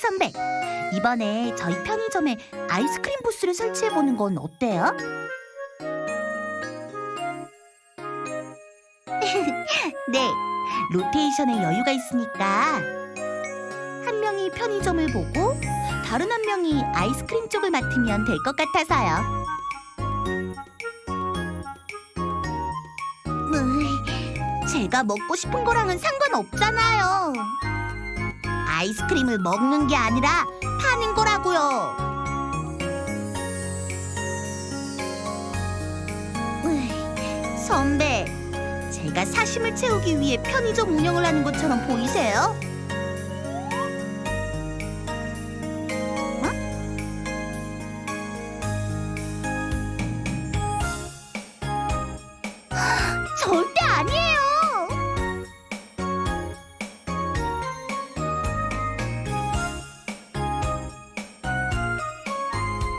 선배, 이번에 저희 편의점에 아이스크림 부스를 설치해 보는 건 어때요? 네, 로테이션에 여유가 있으니까 한 명이 편의점을 보고 다른 한 명이 아이스크림 쪽을 맡으면 될 것 같아서요. 으이, 제가 먹고 싶은 거랑은 상관없잖아요. 아이스크림을 먹는 게 아니라 파는 거라고요. 선배, 제가 사심을 채우기 위해 편의점 운영을 하는 것처럼 보이세요?